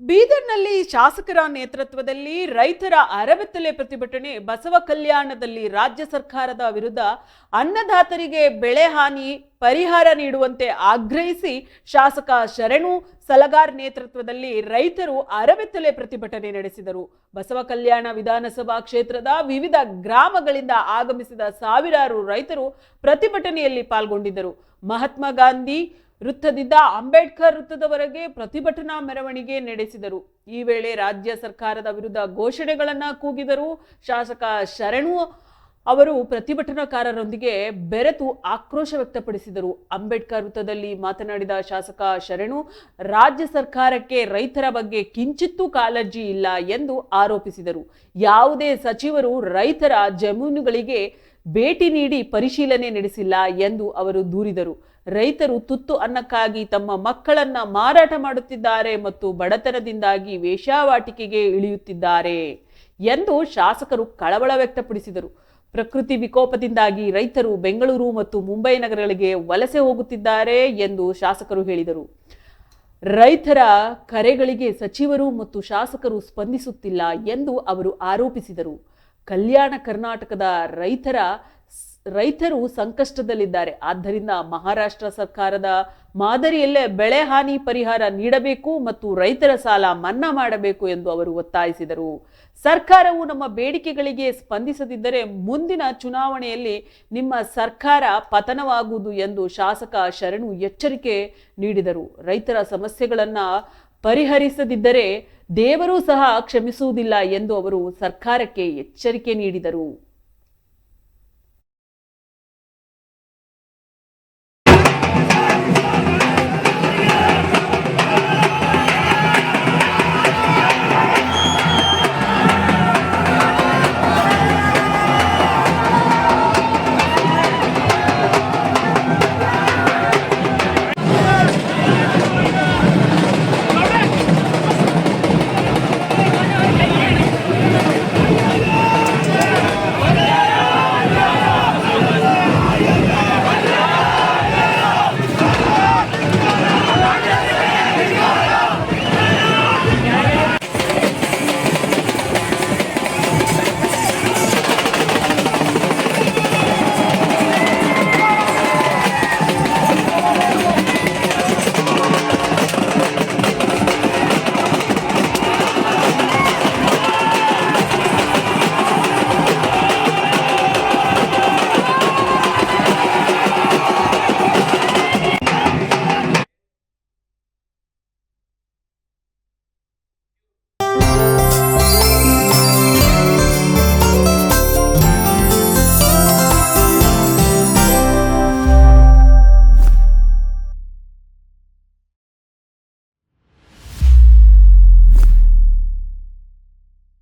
ಬೀದರ್ನಲ್ಲಿ ಶಾಸಕರ ನೇತೃತ್ವದಲ್ಲಿ ರೈತರ ಅರಬೆತ್ತಲೆ ಪ್ರತಿಭಟನೆ. ಬಸವ ಕಲ್ಯಾಣದಲ್ಲಿ ರಾಜ್ಯ ಸರ್ಕಾರದ ವಿರುದ್ಧ ಅನ್ನದಾತರಿಗೆ ಬೆಳೆ ಹಾನಿ, ಪರಿಹಾರ ನೀಡುವಂತೆ ಆಗ್ರಹಿಸಿ ಶಾಸಕ ಶರಣು ಸಲಗಾರ್ ನೇತೃತ್ವದಲ್ಲಿ ರೈತರು ಅರಬೆತ್ತಲೆ ಪ್ರತಿಭಟನೆ ನಡೆಸಿದರು. ಬಸವ ಕಲ್ಯಾಣ ವಿಧಾನಸಭಾ ಕ್ಷೇತ್ರದ ವಿವಿಧ ಗ್ರಾಮಗಳಿಂದ ಆಗಮಿಸಿದ ಸಾವಿರಾರು ರೈತರು ಪ್ರತಿಭಟನೆಯಲ್ಲಿ ಪಾಲ್ಗೊಂಡಿದ್ದರು. ಮಹಾತ್ಮ ಗಾಂಧಿ ವೃತ್ತದಿಂದ ಅಂಬೇಡ್ಕರ್ ವೃತ್ತದವರೆಗೆ ಪ್ರತಿಭಟನಾ ಮೆರವಣಿಗೆ ನಡೆಸಿದರು. ಈ ವೇಳೆ ರಾಜ್ಯ ಸರ್ಕಾರದ ವಿರುದ್ಧ ಘೋಷಣೆಗಳನ್ನು ಕೂಗಿದರು. ಶಾಸಕ ಶರಣು ಅವರು ಪ್ರತಿಭಟನಾಕಾರರೊಂದಿಗೆ ಬೆರೆತು ಆಕ್ರೋಶ ವ್ಯಕ್ತಪಡಿಸಿದರು. ಅಂಬೇಡ್ಕರ್ ವೃತ್ತದಲ್ಲಿ ಮಾತನಾಡಿದ ಶಾಸಕ ಶರಣು, ರಾಜ್ಯ ಸರ್ಕಾರಕ್ಕೆ ರೈತರ ಬಗ್ಗೆ ಕಿಂಚಿತ್ತೂ ಕಾಳಜಿ ಇಲ್ಲ ಎಂದು ಆರೋಪಿಸಿದರು. ಯಾವುದೇ ಸಚಿವರು ರೈತರ ಜಮೀನುಗಳಿಗೆ ಭೇಟಿ ನೀಡಿ ಪರಿಶೀಲನೆ ನಡೆಸಿಲ್ಲ ಎಂದು ಅವರು ದೂರಿದರು. ರೈತರು ತುತ್ತು ಅನ್ನಕ್ಕಾಗಿ ತಮ್ಮ ಮಕ್ಕಳನ್ನ ಮಾರಾಟ ಮಾಡುತ್ತಿದ್ದಾರೆ ಮತ್ತು ಬಡತನದಿಂದಾಗಿ ವೇಶ್ಯಾವಾಟಿಕೆಗೆ ಇಳಿಯುತ್ತಿದ್ದಾರೆ ಎಂದು ಶಾಸಕರು ಕಳವಳ ವ್ಯಕ್ತಪಡಿಸಿದರು. ಪ್ರಕೃತಿ ವಿಕೋಪದಿಂದಾಗಿ ರೈತರು ಬೆಂಗಳೂರು ಮತ್ತು ಮುಂಬೈ ನಗರಗಳಿಗೆ ವಲಸೆ ಹೋಗುತ್ತಿದ್ದಾರೆ ಎಂದು ಶಾಸಕರು ಹೇಳಿದರು. ರೈತರ ಕರೆಗಳಿಗೆ ಸಚಿವರು ಮತ್ತು ಶಾಸಕರು ಸ್ಪಂದಿಸುತ್ತಿಲ್ಲ ಎಂದು ಅವರು ಆರೋಪಿಸಿದರು. ಕಲ್ಯಾಣ ಕರ್ನಾಟಕದ ರೈತರ ರೈತರು ಸಂಕಷ್ಟದಲ್ಲಿದ್ದಾರೆ. ಆದ್ದರಿಂದ ಮಹಾರಾಷ್ಟ್ರ ಸರ್ಕಾರದ ಮಾದರಿಯಲ್ಲೇ ಬೆಳೆ ಹಾನಿ ಪರಿಹಾರ ನೀಡಬೇಕು ಮತ್ತು ರೈತರ ಸಾಲ ಮನ್ನಾ ಮಾಡಬೇಕು ಎಂದು ಅವರು ಒತ್ತಾಯಿಸಿದರು. ಸರ್ಕಾರವು ನಮ್ಮ ಬೇಡಿಕೆಗಳಿಗೆ ಸ್ಪಂದಿಸದಿದ್ದರೆ ಮುಂದಿನ ಚುನಾವಣೆಯಲ್ಲಿ ನಿಮ್ಮ ಸರ್ಕಾರ ಪತನವಾಗುವುದು ಎಂದು ಶಾಸಕ ಶರಣು ಎಚ್ಚರಿಕೆ ನೀಡಿದರು. ರೈತರ ಸಮಸ್ಯೆಗಳನ್ನು ಪರಿಹರಿಸದಿದ್ದರೆ ದೇವರೂ ಸಹ ಕ್ಷಮಿಸುವುದಿಲ್ಲ ಎಂದು ಅವರು ಸರ್ಕಾರಕ್ಕೆ ಎಚ್ಚರಿಕೆ ನೀಡಿದರು.